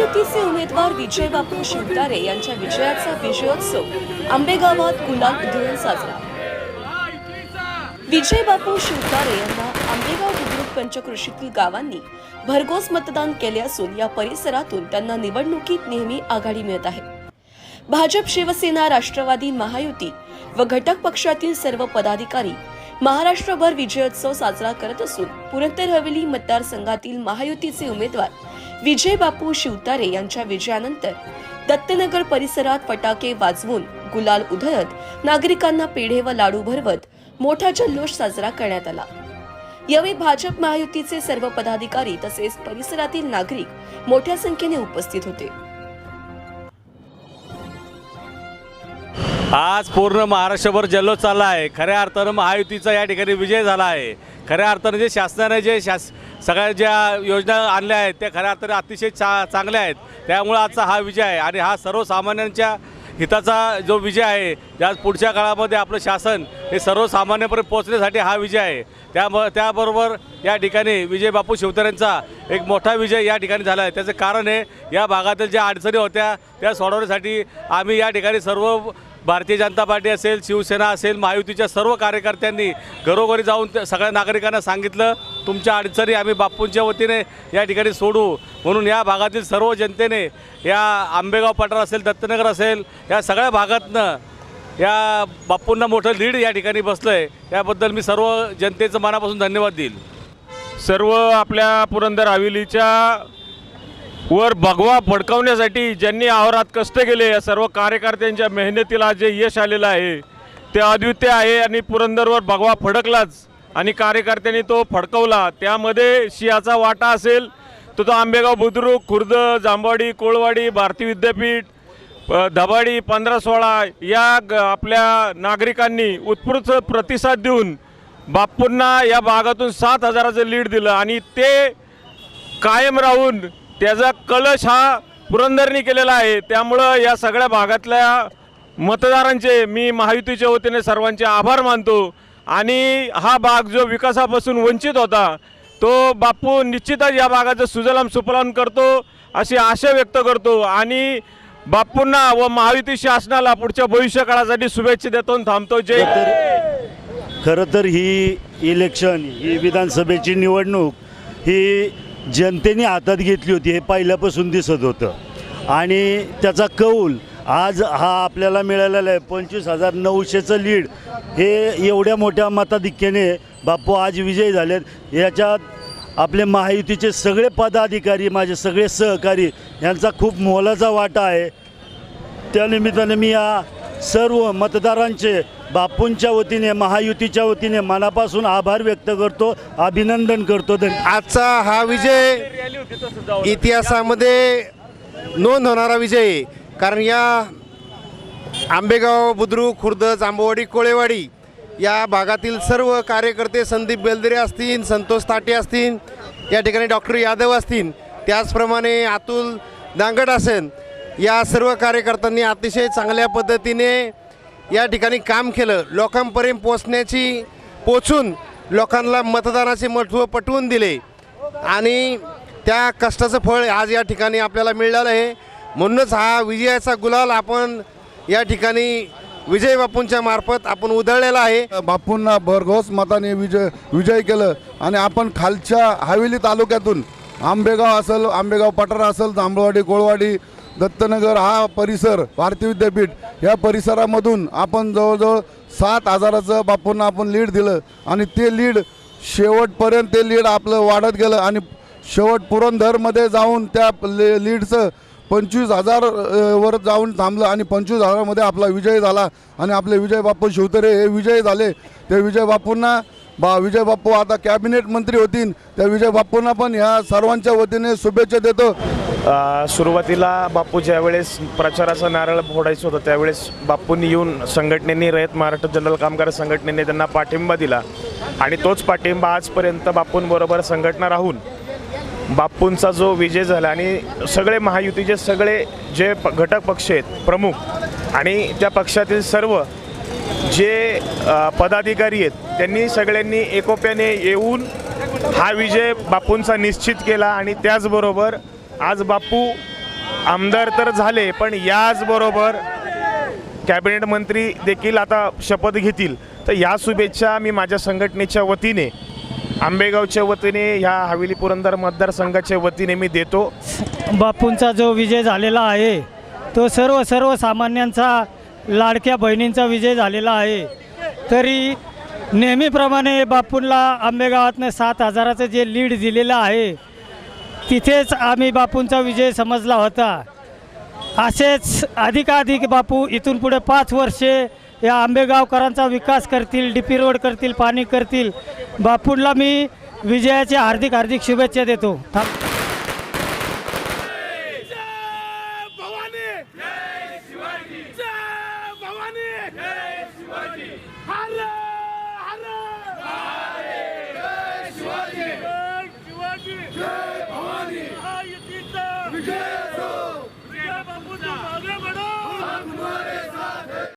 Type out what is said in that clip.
महायुतीचे उमेदवार विजय बापू शिवतारे यांच्या विजयाचा विजयोत्सव आंबेगावात गुलाल उधळून साजरा. विजय बापू शिवतारे यांना आंबेगाव बुद्रुक पंचकृषीतील गावांनी भरघोस मतदान केले असून या परिसरातून त्यांना निवडणुकीत नेहमी आघाडी मिळत आहे. भाजप शिवसेना राष्ट्रवादी महायुती व घटक पक्षातील सर्व पदाधिकारी महाराष्ट्रभर विजयोत्सव साजरा करत असून पुरंदर हवेली मतदारसंघातील महायुतीचे उमेदवार विजय बापू शिवतारे यांच्या विजयानंतर दत्तनगर परिसरात फटाके वाजवून गुलाल उधळत नागरिकांना पेढे व लाडू भरवत मोठा जल्लोष साजरा करण्यात आला. यावेळी भाजप महायुतीचे सर्व पदाधिकारी तसेच परिसरातील नागरिक मोठ्या संख्येने उपस्थित होते. आज पूर्ण महाराष्ट्रभर जल्लोष चालला आहे. खऱ्या अर्थानं महायुतीचा या ठिकाणी विजय झाला आहे. खऱ्या अर्थानं जे शासनाने जे शास सगळ्या ज्या योजना आणल्या आहेत त्या खऱ्या अर्थाने अतिशय चा चांगल्या आहेत. त्यामुळं आजचा हा विजय आहे. आणि हा सर्वसामान्यांच्या हिताचा जो विजय आहे त्या पुढच्या काळामध्ये आपलं शासन हे सर्वसामान्यपर्यंत पोहोचण्यासाठी हा विजय आहे. त्याब त्याबरोबर या ठिकाणी विजय बापू शिवतऱ्यांचा एक मोठा विजय या ठिकाणी झाला आहे. त्याचं कारण हे या भागातील ज्या अडचणी होत्या त्या सोडवण्यासाठी आम्ही या ठिकाणी सर्व भारतीय जनता पार्टी असेल शिवसेना असेल महायुतीच्या सर्व कार्यकर्त्यांनी घरोघरी जाऊन त्या सगळ्या नागरिकांना सांगितलं तुमच्या अडचणी आम्ही बापूंच्या वतीने या ठिकाणी सोडू. म्हणून या भागातील सर्व जनतेने या आंबेगाव पठार असेल दत्तनगर असेल या सगळ्या भागातनं या बापूंना मोठं लीड या ठिकाणी बसलं आहे याबद्दल मी सर्व जनतेचं मनापासून धन्यवाद देईल. सर्व आपल्या पुरंदर हवेलीच्या वर भगवा फडकवण्यासाठी ज्यांनी आवरात कष्ट केले या सर्व कार्यकर्त्यांच्या मेहनतीला जे यश आलेलं आहे ते अद्वितीय आहे आणि पुरंदरवर भगवा फडकलाच आणि कार्यकर्त्यांनी तो फडकवला. त्यामध्ये शियाचा वाटा असेल तो तो आंबेगाव बुद्रुक खुर्द जांभवाडी कोळवाडी भारती विद्यापीठ धबाडी पंधरा सोळा या ग आपल्या नागरिकांनी उत्स्फूर्त प्रतिसाद देऊन बाप्पूंना या भागातून सात हजाराचं लीड दिलं आणि ते कायम राहून त्याचा कलश हा पुरंदरनी केलेला आहे. त्यामुळं या सगळ्या भागातल्या मतदारांचे मी महायुतीच्या वतीने सर्वांचे आभार मानतो. आणि हा भाग जो विकासापासून वंचित होता तो बापू निश्चितच या भागाचं सुजलाम सुफलाम करतो अशी आशा व्यक्त करतो. आणि बापूंना व महायुती शासनाला पुढच्या भविष्यकाळासाठी शुभेच्छा देतो थांबतो. जय खरं तर ही इलेक्शन ही विधानसभेची निवडणूक ही जनतेने हातात घेतली होती हे पहिल्यापासून दिसत होतं. आणि त्याचा कौल आज हा आपल्याला मिळालेला आहे. पंचवीस हजार नऊशेचं लीड हे एवढ्या मोठ्या मताधिक्याने बापू आज विजयी झालेत. याच्यात आपले महायुतीचे सगळे पदाधिकारी माझे सगळे सहकारी यांचा खूप मोलाचा वाटा आहे. त्यानिमित्ताने मी या सर्व मतदारांचे बापूंच्या वतीने महायुतीच्या वतीने मनापासून आभार व्यक्त करतो अभिनंदन करतो आजचा हा विजय इतिहासामध्ये नोंद होणारा विजय. कारण या आंबेगाव बुद्रुक खुर्द जांबवाडी कोळेवाडी या भागातील सर्व कार्यकर्ते संदीप बेलदरे असतील संतोष ताटे असतील या ठिकाणी डॉक्टर यादव असतील त्याचप्रमाणे अतुल दांगड असेल या सर्व कार्यकर्त्यांनी अतिशय चांगल्या पद्धतीने या ठिकाणी काम केलं. लोकांपर्यंत पोचण्याची पोचून लोकांना मतदानाचे महत्त्व पटवून दिले. आणि त्या कष्टाचं फळ आज या ठिकाणी आपल्याला मिळालं आहे. म्हणूनच हा विजयाचा गुलाल आपण या ठिकाणी विजय बापूंच्या मार्फत आपण उधळलेला आहे. बापूंना भरघोस मताने विजय विजय केलं. आणि आपण खालच्या हवेली तालुक्यातून आंबेगाव असेल आंबेगाव पठार असेल जांभळवाडी कोळवाडी दत्तनगर हा परिसर भारतीय विद्यापीठ या परिसरामधून आपण जवळजवळ सात हजाराचं बापूंना आपण लीड दिलं आणि ते लीड शेवटपर्यंत ते लीड आपलं वाढत गेलं आणि शेवट पुरंदरमध्ये जाऊन त्या ले लीडचं पंचवीस हजार वर जाऊन थांबलं आणि पंचवीस हजारामध्ये आपला विजय झाला आणि आपले विजय बापू शिवतरे हे विजय झाले. ते विजय बापूंना बा विजय बापू आता कॅबिनेट मंत्री होतील. त्या विजय बापूंना पण ह्या सर्वांच्या वतीने शुभेच्छा देतो. सुरुवातीला बापू ज्यावेळेस प्रचाराचा नारळ फोडायचं होतं त्यावेळेस बापूंनी येऊन संघटनेने रयत महाराष्ट्र जनरल कामगार संघटनेने त्यांना पाठिंबा दिला. आणि तोच पाठिंबा आजपर्यंत बापूंबरोबर संघटना राहून बापूंचा जो विजय झाला आणि सगळे महायुतीचे सगळे जे प घटक पक्ष आहेत प्रमुख आणि त्या पक्षातील सर्व जे पदाधिकारी आहेत त्यांनी सगळ्यांनी एकोप्याने येऊन हा विजय बापूंचा निश्चित केला आणि त्याचबरोबर आज बापू आमदार तर झाले पण याचबरोबर कॅबिनेट मंत्री देखील आता शपथ घेतील. तर या शुभेच्छा मी माझ्या संघटनेच्या वतीने आंबेगावच्या वतीने ह्या हवेली पुरंदर मतदारसंघाच्या वतीने मी देतो. बापूंचा जो विजय झालेला आहे तो सर्व सर्वसामान्यांचा लाडक्या बहिणींचा विजय झालेला आहे. तरी नेहमीप्रमाणे बापूंला आंबेगावातनं सात हजाराचं जे लीड दिलेलं आहे तिथेच आम्ही बापूंचा विजय समजला होता. असेच अधिकाधिक बापू इथून पुढे पाच वर्षे या आंबेगावकरांचा विकास करतील डी पी रोड करतील पाणी करतील. बापूंना मी विजयाच्या हार्दिक हार्दिक शुभेच्छा देतो. थांब.